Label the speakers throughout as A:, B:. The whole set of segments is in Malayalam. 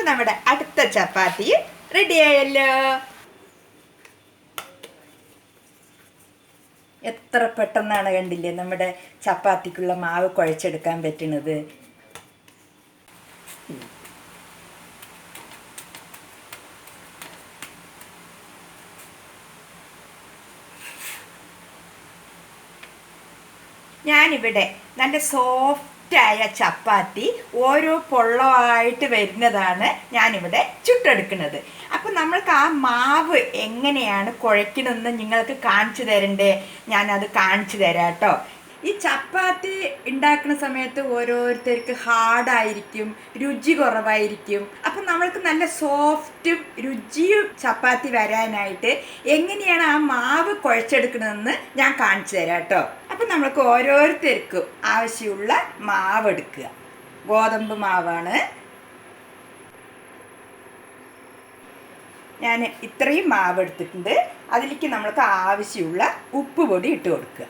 A: അപ്പൊ നമ്മുടെ അടുത്ത ചപ്പാത്തി റെഡിയായല്ലോ എത്ര പെട്ടെന്നാണ് കണ്ടില്ലേ നമ്മുടെ ചപ്പാത്തിക്കുള്ള മാവ് കുഴച്ചെടുക്കാൻ പറ്റുന്നത് ഞാനിവിടെ നല്ല സോഫ്റ്റായ ചപ്പാത്തി ഓരോ പൊള്ളമായിട്ട് വരുന്നതാണ് ഞാനിവിടെ ചുട്ടെടുക്കുന്നത്. അപ്പം നമ്മൾക്ക് ആ മാവ് എങ്ങനെയാണ് കുഴക്കണമെന്ന് നിങ്ങൾക്ക് കാണിച്ചു തരണ്ടേ? ഞാനത് കാണിച്ചു തരാം കേട്ടോ ഈ ചപ്പാത്തി ഉണ്ടാക്കുന്ന സമയത്ത് ഓരോരുത്തർക്ക് ഹാർഡായിരിക്കും രുചി കുറവായിരിക്കും. അപ്പം നമ്മൾക്ക് നല്ല സോഫ്റ്റും രുചിയും ചപ്പാത്തി വരാനായിട്ട് എങ്ങനെയാണ് ആ മാവ് കുഴച്ചെടുക്കണമെന്ന് ഞാൻ കാണിച്ചു തരാം കേട്ടോ അപ്പം നമ്മൾക്ക് ഓരോരുത്തർക്കും ആവശ്യമുള്ള മാവ് എടുക്കുക ഗോതമ്പ് മാവാണ്. ഞാൻ ഇത്രയും മാവ് എടുത്തിട്ടുണ്ട് അതിലേക്ക് നമ്മൾക്ക് ആവശ്യമുള്ള ഉപ്പ് പൊടി ഇട്ട് കൊടുക്കുക.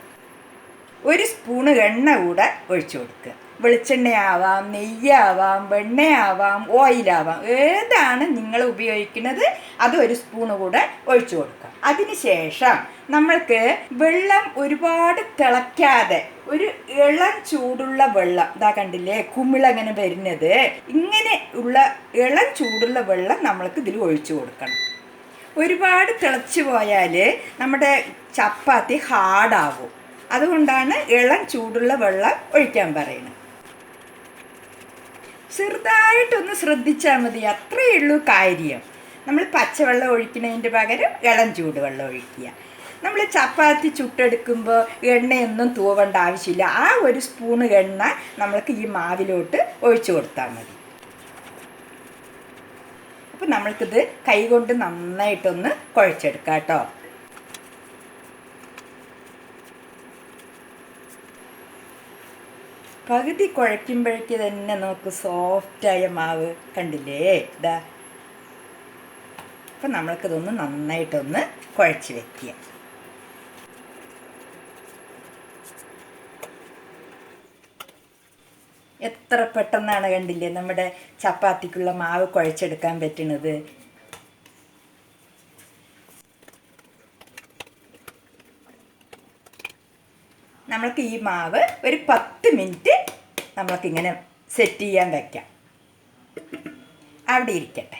A: ഒരു സ്പൂണ് എണ്ണ കൂടെ ഒഴിച്ചു കൊടുക്കുക. വെളിച്ചെണ്ണയാവാം നെയ്യാവാം വെണ്ണയാവാം ഓയിലാവാം ഏതാണ് നിങ്ങൾ ഉപയോഗിക്കുന്നത്? അത് ഒരു സ്പൂണ് കൂടെ ഒഴിച്ചു കൊടുക്കുക അതിനുശേഷം നമ്മൾക്ക് വെള്ളം ഒരുപാട് തിളയ്ക്കാതെ ഒരു ഇളം ചൂടുള്ള വെള്ളം ഇതാ കണ്ടില്ലേ കുമിളങ്ങനെ വരുന്നത്. ഇങ്ങനെ ഉള്ള ഇളം ചൂടുള്ള വെള്ളം നമ്മൾക്ക് ഇതിൽ ഒഴിച്ചു കൊടുക്കണം. ഒരുപാട് തിളച്ചു പോയാൽ നമ്മുടെ ചപ്പാത്തി ഹാർഡാവും അതുകൊണ്ടാണ് ഇളം ചൂടുള്ള വെള്ളം ഒഴിക്കാൻ പറയുന്നത്. ചെറുതായിട്ടൊന്ന് ശ്രദ്ധിച്ചാൽ മതി. അത്രയേ ഉള്ളൂ കാര്യം. നമ്മൾ പച്ചവെള്ളം ഒഴിക്കുന്നതിന്റെ പകരം ഇളം ചൂടുവെള്ളം ഒഴിക്കുക. നമ്മൾ ചപ്പാത്തി ചുട്ടെടുക്കുമ്പോൾ എണ്ണയൊന്നും തൂവേണ്ട ആവശ്യമില്ല. ആ ഒരു സ്പൂണ് എണ്ണ നമ്മൾക്ക് ഈ മാവിലോട്ട് ഒഴിച്ചു കൊടുത്താൽ മതി. അപ്പം നമ്മൾക്കിത് കൈകൊണ്ട് നന്നായിട്ടൊന്ന് കുഴച്ചെടുക്കാം കേട്ടോ. പകുതി കുഴയ്ക്കുമ്പോഴേക്ക് തന്നെ നമുക്ക് സോഫ്റ്റായ മാവ് കണ്ടില്ലേ? ഇതാ. അപ്പം നമ്മൾക്കിതൊന്ന് നന്നായിട്ടൊന്ന് കുഴച്ച് വെക്കുക. എത്ര പെട്ടെന്നാണ് കണ്ടില്ലേ നമ്മുടെ ചപ്പാത്തിക്കുള്ള മാവ് കുഴച്ചെടുക്കാൻ പറ്റുന്നത് നമ്മൾക്ക് ഈ മാവ് ഒരു പത്ത് മിനിറ്റ് നമ്മൾക്കിങ്ങനെ സെറ്റ് ചെയ്യാൻ വയ്ക്കാം അവിടെ ഇരിക്കട്ടെ.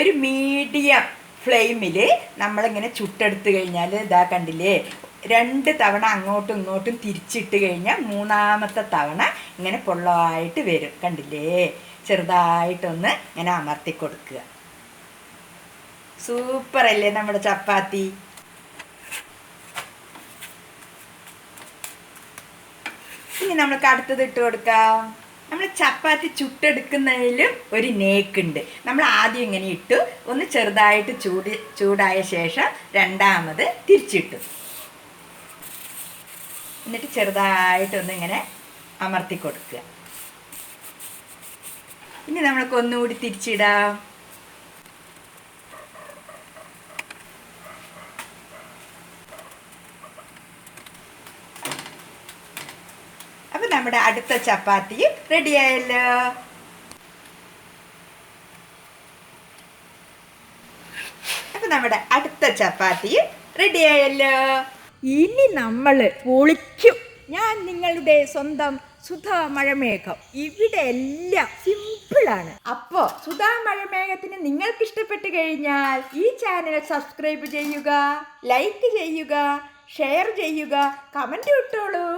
A: ഒരു മീഡിയം ഫ്ലെയിമിൽ നമ്മളിങ്ങനെ ചുട്ടെടുത്ത് കഴിഞ്ഞാൽ ഇതാ കണ്ടില്ലേ രണ്ട് തവണ അങ്ങോട്ടും ഇങ്ങോട്ടും തിരിച്ചിട്ട് കഴിഞ്ഞാൽ മൂന്നാമത്തെ തവണ ഇങ്ങനെ പൊള്ളമായിട്ട് വരും. കണ്ടില്ലേ? ചെറുതായിട്ടൊന്ന് ഇങ്ങനെ അമർത്തി കൊടുക്കുക. സൂപ്പർ അല്ലേ നമ്മുടെ ചപ്പാത്തി. ഇനി നമ്മൾക്ക് അടുത്തത് ഇട്ട് കൊടുക്കാം. നമ്മൾ ചപ്പാത്തി ചുട്ടെടുക്കുന്നതിലും ഒരു നേക്കുണ്ട്. നമ്മൾ ആദ്യം ഇങ്ങനെ ഇട്ടു. ഒന്ന് ചെറുതായിട്ട് ചൂട് ചൂടായ ശേഷം രണ്ടാമത് തിരിച്ചിട്ടു. എന്നിട്ട് ചെറുതായിട്ടൊന്ന് ഇങ്ങനെ അമർത്തി കൊടുക്കുക. ഇനി നമ്മൾക്ക് ഒന്നുകൂടി തിരിച്ചിടാം. അപ്പം നമ്മുടെ അടുത്ത ചപ്പാത്തി റെഡിയായല്ലോ. അപ്പം നമ്മുടെ അടുത്ത ചപ്പാത്തി റെഡിയായല്ലോ. ഇനി നമ്മൾ പൊളിക്കും. ഞാൻ നിങ്ങളുടെ സ്വന്തം സുധാ മഴമേഘം ഇവിടെ എല്ലാം സിമ്പിളാണ് അപ്പോ സുധാ മഴമേഘത്തിന് നിങ്ങൾക്ക് ഇഷ്ടപ്പെട്ട് കഴിഞ്ഞാൽ ഈ ചാനൽ സബ്സ്ക്രൈബ് ചെയ്യുക ലൈക്ക് ചെയ്യുക ഷെയർ ചെയ്യുക കമന്റ് ഇട്ടോളൂ.